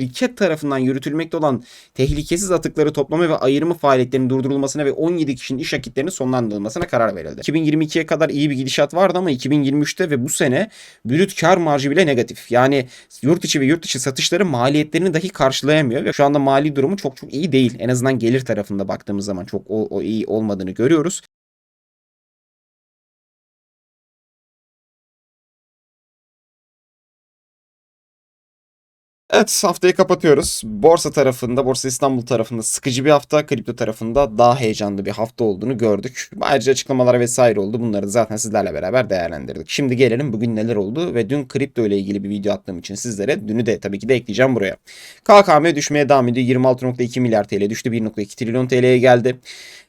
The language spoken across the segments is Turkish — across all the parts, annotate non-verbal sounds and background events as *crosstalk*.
şirket tarafından yürütülmekte olan tehlikesiz atıkları toplama ve ayırma faaliyetlerinin durdurulmasına ve 17 kişinin iş akitlerinin sonlandırılmasına karar verildi. 2022'ye kadar iyi bir gidişat vardı ama 2023'te ve bu sene brüt kar marjı bile negatif. Yani yurt içi ve yurt dışı satışları maliyetlerini dahi karşılayamıyor ve şu anda mali durumu çok çok iyi değil. En azından gelir tarafında baktığımız zaman çok o, o iyi olmadığını görüyoruz. Evet haftayı kapatıyoruz. Borsa tarafında, Borsa İstanbul tarafında sıkıcı bir hafta, kripto tarafında daha heyecanlı bir hafta olduğunu gördük. Ayrıca açıklamalar vesaire oldu. Bunları zaten sizlerle beraber değerlendirdik. Şimdi gelelim bugün neler oldu ve dün kripto ile ilgili bir video attığım için sizlere dünü de tabii ki de ekleyeceğim buraya. KKM düşmeye devam ediyor. 26.2 milyar TL düştü. 1.2 trilyon TL'ye geldi.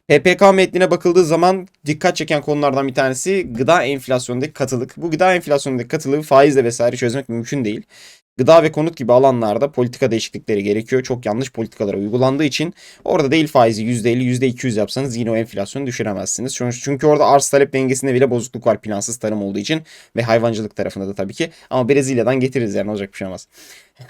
PPK metnine bakıldığı zaman dikkat çeken konulardan bir tanesi gıda enflasyonundaki katılık. Bu gıda enflasyonundaki katılığı faizle vesaire çözmek mümkün değil. Gıda ve konut gibi alanlarda politika değişiklikleri gerekiyor. Çok yanlış politikalar uygulandığı için orada değil faizi %50, %200 yapsanız yine o enflasyonu düşüremezsiniz. Çünkü orada arz talep dengesinde bile bozukluk var plansız tarım olduğu için ve hayvancılık tarafında da tabii ki. Ama Brezilya'dan getiririz yani olacak bir şey olmaz.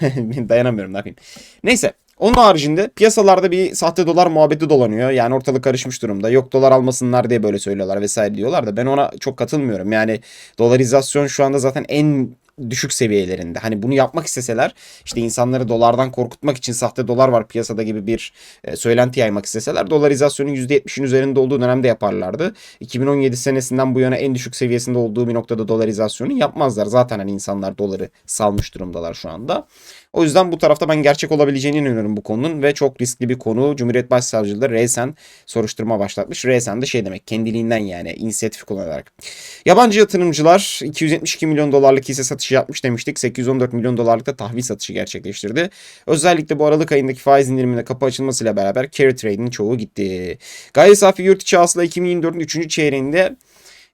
*laughs* Dayanamıyorum ne yapayım. Neyse onun haricinde piyasalarda bir sahte dolar muhabbeti dolanıyor. Yani ortalık karışmış durumda. Yok dolar almasınlar diye böyle söylüyorlar vesaire diyorlar da ben ona çok katılmıyorum. Yani dolarizasyon şu anda zaten en düşük seviyelerinde. Hani bunu yapmak isteseler işte insanları dolardan korkutmak için sahte dolar var piyasada gibi bir e, söylenti yaymak isteseler dolarizasyonun %70'in üzerinde olduğu dönemde yaparlardı. 2017 senesinden bu yana en düşük seviyesinde olduğu bir noktada dolarizasyonu yapmazlar. Zaten hani insanlar doları salmış durumdalar şu anda. O yüzden bu tarafta ben gerçek olabileceğine inanıyorum bu konunun ve çok riskli bir konu. Cumhuriyet Başsavcılığı resen soruşturma başlatmış. Resen de şey demek kendiliğinden yani inisiyatif kullanarak. Yabancı yatırımcılar 272 milyon dolarlık hisse satışı yapmış demiştik. 814 milyon dolarlık da tahvil satışı gerçekleştirdi. Özellikle bu Aralık ayındaki faiz indiriminde kapı açılmasıyla beraber carry trade'in çoğu gitti. Gayri safi yurt içi hasıla 2024'ün 3. çeyreğinde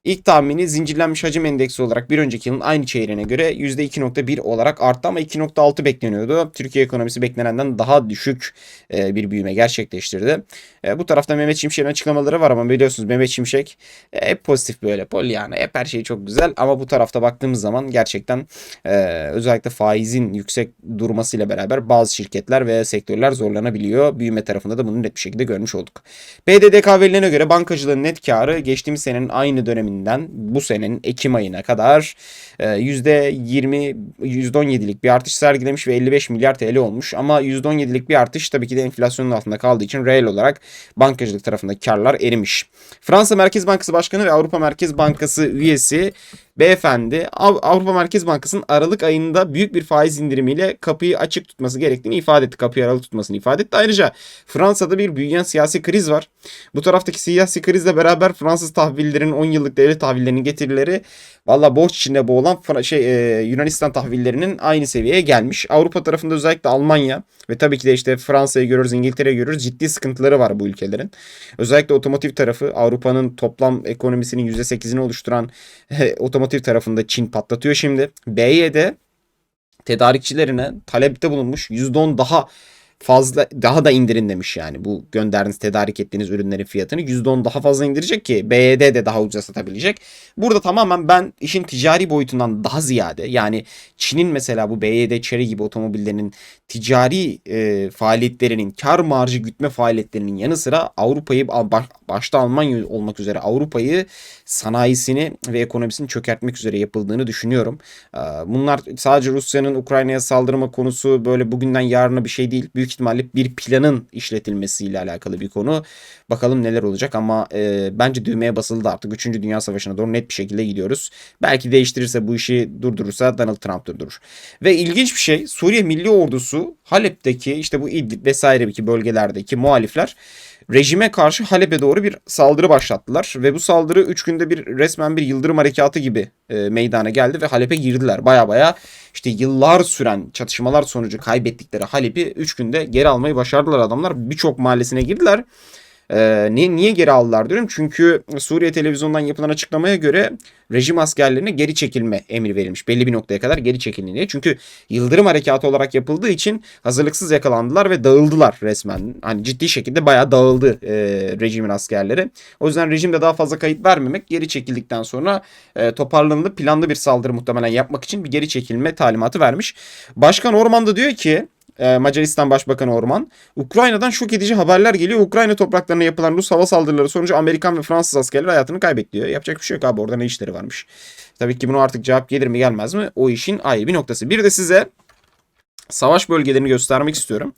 İlk tahmini zincirlenmiş hacim endeksi olarak bir önceki yılın aynı çeyreğine göre %2.1 olarak arttı ama 2.6 bekleniyordu. Türkiye ekonomisi beklenenden daha düşük e, bir büyüme gerçekleştirdi. E, bu tarafta Mehmet Şimşek'in açıklamaları var ama biliyorsunuz Mehmet Şimşek e, hep pozitif böyle pol yani hep her şey çok güzel ama bu tarafta baktığımız zaman gerçekten özellikle faizin yüksek durmasıyla beraber bazı şirketler ve sektörler zorlanabiliyor. Büyüme tarafında da bunu net bir şekilde görmüş olduk. BDDK verilerine göre bankacılığın net karı geçtiğimiz senenin aynı döneminde döneminden bu senenin Ekim ayına kadar %20, %17'lik bir artış sergilemiş ve 55 milyar TL olmuş. Ama %17'lik bir artış tabii ki de enflasyonun altında kaldığı için reel olarak bankacılık tarafındaki karlar erimiş. Fransa Merkez Bankası Başkanı ve Avrupa Merkez Bankası üyesi beyefendi Avrupa Merkez Bankası'nın Aralık ayında büyük bir faiz indirimiyle kapıyı açık tutması gerektiğini ifade etti. Kapıyı aralık tutmasını ifade etti. Ayrıca Fransa'da bir büyüyen siyasi kriz var. Bu taraftaki siyasi krizle beraber Fransız tahvillerin 10 yıllık devlet tahvillerinin getirileri valla borç içinde boğulan şey e, Yunanistan tahvillerinin aynı seviyeye gelmiş. Avrupa tarafında özellikle Almanya ve tabii ki de işte Fransa'yı görüyoruz, İngiltere'yi görüyoruz. Ciddi sıkıntıları var bu ülkelerin. Özellikle otomotiv tarafı Avrupa'nın toplam ekonomisinin %8'ini oluşturan *laughs* otomotiv tarafında Çin patlatıyor şimdi. BYD tedarikçilerine talepte bulunmuş. %10 daha fazla daha da indirin demiş yani. Bu gönderdiğiniz tedarik ettiğiniz ürünlerin fiyatını %10 daha fazla indirecek ki BYD de daha ucuza satabilecek. Burada tamamen ben işin ticari boyutundan daha ziyade yani Çin'in mesela bu BYD Chery gibi otomobillerinin ticari e, faaliyetlerinin kar marjı gütme faaliyetlerinin yanı sıra Avrupa'yı baş, başta Almanya olmak üzere Avrupa'yı sanayisini ve ekonomisini çökertmek üzere yapıldığını düşünüyorum. Bunlar sadece Rusya'nın Ukrayna'ya saldırma konusu böyle bugünden yarına bir şey değil. Büyük ihtimalle bir planın işletilmesiyle alakalı bir konu. Bakalım neler olacak ama e, bence düğmeye basıldı artık. 3. Dünya Savaşı'na doğru net bir şekilde gidiyoruz. Belki değiştirirse bu işi durdurursa Donald Trump durdurur. Ve ilginç bir şey Suriye Milli Ordusu Halep'teki işte bu İdlib vesaire bölgelerdeki muhalifler rejime karşı Halep'e doğru bir saldırı başlattılar ve bu saldırı 3 günde bir resmen bir yıldırım harekatı gibi e, meydana geldi ve Halep'e girdiler. Baya baya işte yıllar süren çatışmalar sonucu kaybettikleri Halep'i 3 günde geri almayı başardılar adamlar. Birçok mahallesine girdiler. Ee, niye, niye geri aldılar diyorum. Çünkü Suriye televizyondan yapılan açıklamaya göre rejim askerlerine geri çekilme emri verilmiş. Belli bir noktaya kadar geri çekilin diye. Çünkü yıldırım harekatı olarak yapıldığı için hazırlıksız yakalandılar ve dağıldılar resmen. Hani ciddi şekilde bayağı dağıldı e, rejimin askerleri. O yüzden rejimde daha fazla kayıt vermemek geri çekildikten sonra e, toparlanıp planlı bir saldırı muhtemelen yapmak için bir geri çekilme talimatı vermiş. Başkan Orman da diyor ki e, Macaristan Başbakanı Orman. Ukrayna'dan şok edici haberler geliyor. Ukrayna topraklarına yapılan Rus hava saldırıları sonucu Amerikan ve Fransız askerler hayatını kaybetti. Yapacak bir şey yok abi orada ne işleri varmış. Tabii ki bunu artık cevap gelir mi gelmez mi? O işin ayrı bir noktası. Bir de size savaş bölgelerini göstermek istiyorum.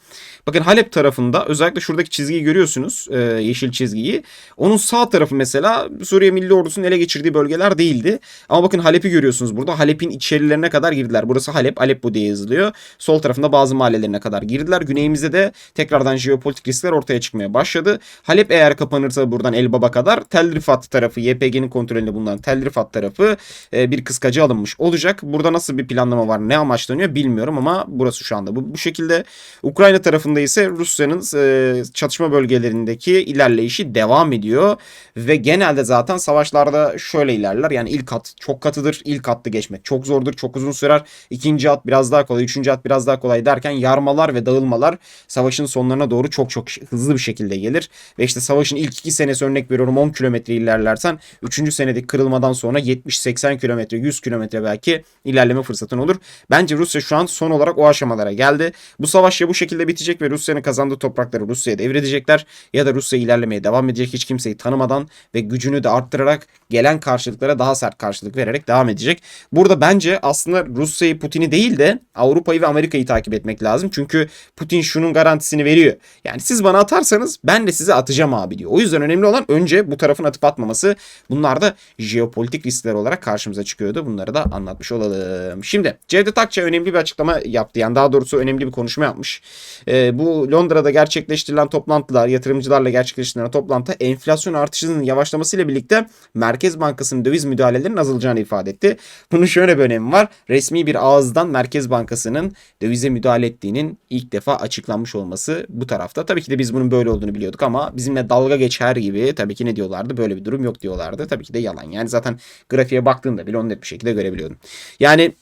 Bakın Halep tarafında özellikle şuradaki çizgiyi görüyorsunuz. E, yeşil çizgiyi. Onun sağ tarafı mesela Suriye Milli Ordusu'nun ele geçirdiği bölgeler değildi. Ama bakın Halep'i görüyorsunuz burada. Halep'in içerilerine kadar girdiler. Burası Halep, Aleppo diye yazılıyor. Sol tarafında bazı mahallelerine kadar girdiler. Güneyimizde de tekrardan jeopolitik riskler ortaya çıkmaya başladı. Halep eğer kapanırsa buradan Elbaba kadar Tel Rifat tarafı, YPG'nin kontrolünde bulunan Tel Rifat tarafı e, bir kıskacı alınmış olacak. Burada nasıl bir planlama var, ne amaçlanıyor bilmiyorum ama burası şu anda bu, bu şekilde. Ukrayna tarafında ise Rusya'nın e, çatışma bölgelerindeki ilerleyişi devam ediyor ve genelde zaten savaşlarda şöyle ilerler. Yani ilk at çok katıdır. İlk hattı geçmek çok zordur. Çok uzun sürer. İkinci at biraz daha kolay. Üçüncü at biraz daha kolay derken yarmalar ve dağılmalar savaşın sonlarına doğru çok çok hızlı bir şekilde gelir. Ve işte savaşın ilk iki senesi örnek veriyorum 10 kilometre ilerlersen üçüncü senedeki kırılmadan sonra 70-80 kilometre 100 kilometre belki ilerleme fırsatın olur. Bence Rusya şu an son olarak o aşamalara geldi. Bu savaş ya bu şekilde bitecek ve Rusya'nın kazandığı toprakları Rusya'ya devredecekler ya da Rusya ilerlemeye devam edecek hiç kimseyi tanımadan ve gücünü de arttırarak gelen karşılıklara daha sert karşılık vererek devam edecek. Burada bence aslında Rusya'yı Putin'i değil de Avrupa'yı ve Amerika'yı takip etmek lazım. Çünkü Putin şunun garantisini veriyor. Yani siz bana atarsanız ben de size atacağım abi diyor. O yüzden önemli olan önce bu tarafın atıp atmaması. Bunlar da jeopolitik riskler olarak karşımıza çıkıyordu. Bunları da anlatmış olalım. Şimdi Cevdet Akça önemli bir açıklama yaptı. Yani daha doğrusu önemli bir konuşma yapmış. Ee, bu Londra'da gerçekleştirilen toplantılar, yatırımcılarla gerçekleştirilen toplantı enflasyon artışının yavaşlamasıyla birlikte Merkez Bankası'nın döviz müdahalelerinin azalacağını ifade etti. Bunun şöyle bir önemi var. Resmi bir ağızdan Merkez Bankası'nın dövize müdahale ettiğinin ilk defa açıklanmış olması bu tarafta. Tabii ki de biz bunun böyle olduğunu biliyorduk ama bizimle dalga geçer gibi tabii ki ne diyorlardı? Böyle bir durum yok diyorlardı. Tabii ki de yalan. Yani zaten grafiğe baktığında bile onu net bir şekilde görebiliyordun. Yani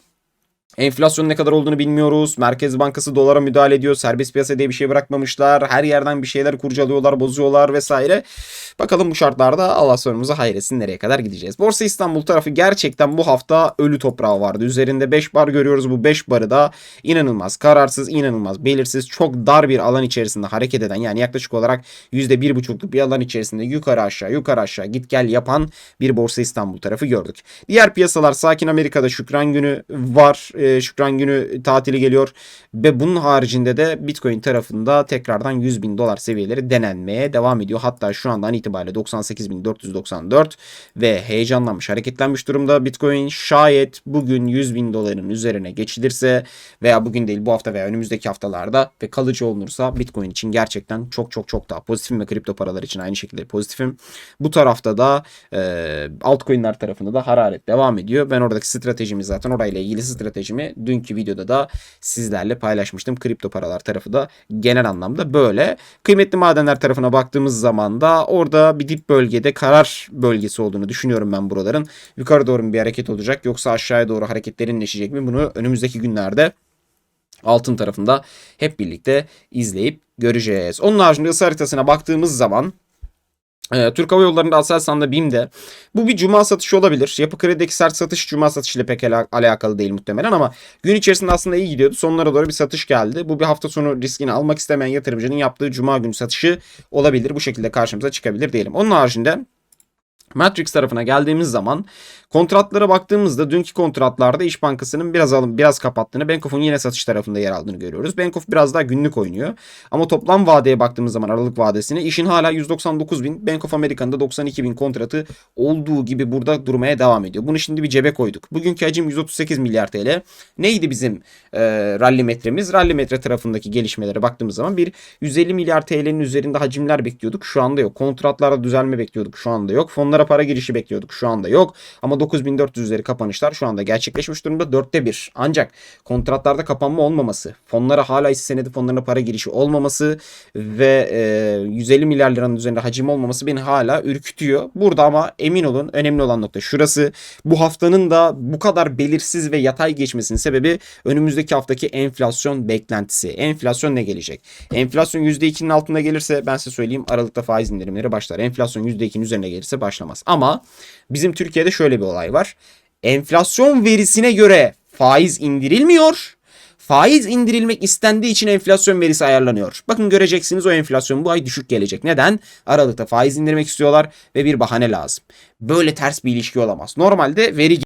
Enflasyon ne kadar olduğunu bilmiyoruz. Merkez Bankası dolara müdahale ediyor. Serbest piyasa diye bir şey bırakmamışlar. Her yerden bir şeyler kurcalıyorlar, bozuyorlar vesaire. Bakalım bu şartlarda Allah sonumuzu hayretsin nereye kadar gideceğiz. Borsa İstanbul tarafı gerçekten bu hafta ölü toprağı vardı. Üzerinde 5 bar görüyoruz. Bu 5 barı da inanılmaz kararsız, inanılmaz belirsiz, çok dar bir alan içerisinde hareket eden yani yaklaşık olarak %1,5'luk bir alan içerisinde yukarı aşağı yukarı aşağı git gel yapan bir Borsa İstanbul tarafı gördük. Diğer piyasalar sakin Amerika'da Şükran günü var e, Şükran günü tatili geliyor. Ve bunun haricinde de Bitcoin tarafında tekrardan 100 bin dolar seviyeleri denenmeye devam ediyor. Hatta şu andan itibariyle 98.494 ve heyecanlanmış, hareketlenmiş durumda. Bitcoin şayet bugün 100 bin doların üzerine geçilirse veya bugün değil bu hafta veya önümüzdeki haftalarda ve kalıcı olunursa Bitcoin için gerçekten çok çok çok daha pozitifim ve kripto paralar için aynı şekilde pozitifim. Bu tarafta da e, altcoin'ler tarafında da hararet devam ediyor. Ben oradaki stratejimi zaten orayla ilgili stratejimi dünkü videoda da sizlerle paylaşmıştım. Kripto paralar tarafı da genel anlamda böyle. Kıymetli madenler tarafına baktığımız zaman da orada bir dip bölgede karar bölgesi olduğunu düşünüyorum ben buraların. Yukarı doğru bir hareket olacak yoksa aşağıya doğru hareketlerinleşecek mi? Bunu önümüzdeki günlerde altın tarafında hep birlikte izleyip göreceğiz. Onun haricinde ısı haritasına baktığımız zaman ee, Türk Hava Yolları'nda Aselsan'da BİM'de. Bu bir cuma satışı olabilir. Yapı Kredi'deki sert satış cuma satışıyla pek ala- alakalı değil muhtemelen ama gün içerisinde aslında iyi gidiyordu. Sonlara doğru bir satış geldi. Bu bir hafta sonu riskini almak istemeyen yatırımcının yaptığı cuma günü satışı olabilir. Bu şekilde karşımıza çıkabilir diyelim. Onun haricinde Matrix tarafına geldiğimiz zaman kontratlara baktığımızda dünkü kontratlarda İş Bankası'nın biraz alım biraz kapattığını, Bank yine satış tarafında yer aldığını görüyoruz. Bank biraz daha günlük oynuyor. Ama toplam vadeye baktığımız zaman Aralık vadesine işin hala 199 bin, Bank of America'nın da 92 bin kontratı olduğu gibi burada durmaya devam ediyor. Bunu şimdi bir cebe koyduk. Bugünkü hacim 138 milyar TL. Neydi bizim e, rally metremiz? Rally metre tarafındaki gelişmelere baktığımız zaman bir 150 milyar TL'nin üzerinde hacimler bekliyorduk. Şu anda yok. Kontratlarda düzelme bekliyorduk. Şu anda yok. Fonlara para girişi bekliyorduk. Şu anda yok. Ama 9400 üzeri kapanışlar şu anda gerçekleşmiş durumda. Dörtte bir. Ancak kontratlarda kapanma olmaması, fonlara hala hisse senedi fonlarına para girişi olmaması ve e, 150 milyar liranın üzerinde hacim olmaması beni hala ürkütüyor. Burada ama emin olun önemli olan nokta şurası. Bu haftanın da bu kadar belirsiz ve yatay geçmesinin sebebi önümüzdeki haftaki enflasyon beklentisi. Enflasyon ne gelecek? Enflasyon %2'nin altında gelirse ben size söyleyeyim Aralıkta faiz indirimleri başlar. Enflasyon %2'nin üzerine gelirse başlamaz. Ama bizim Türkiye'de şöyle bir olay var. Enflasyon verisine göre faiz indirilmiyor. Faiz indirilmek istendiği için enflasyon verisi ayarlanıyor. Bakın göreceksiniz o enflasyon bu ay düşük gelecek. Neden? Aralıkta faiz indirmek istiyorlar ve bir bahane lazım. Böyle ters bir ilişki olamaz. Normalde veri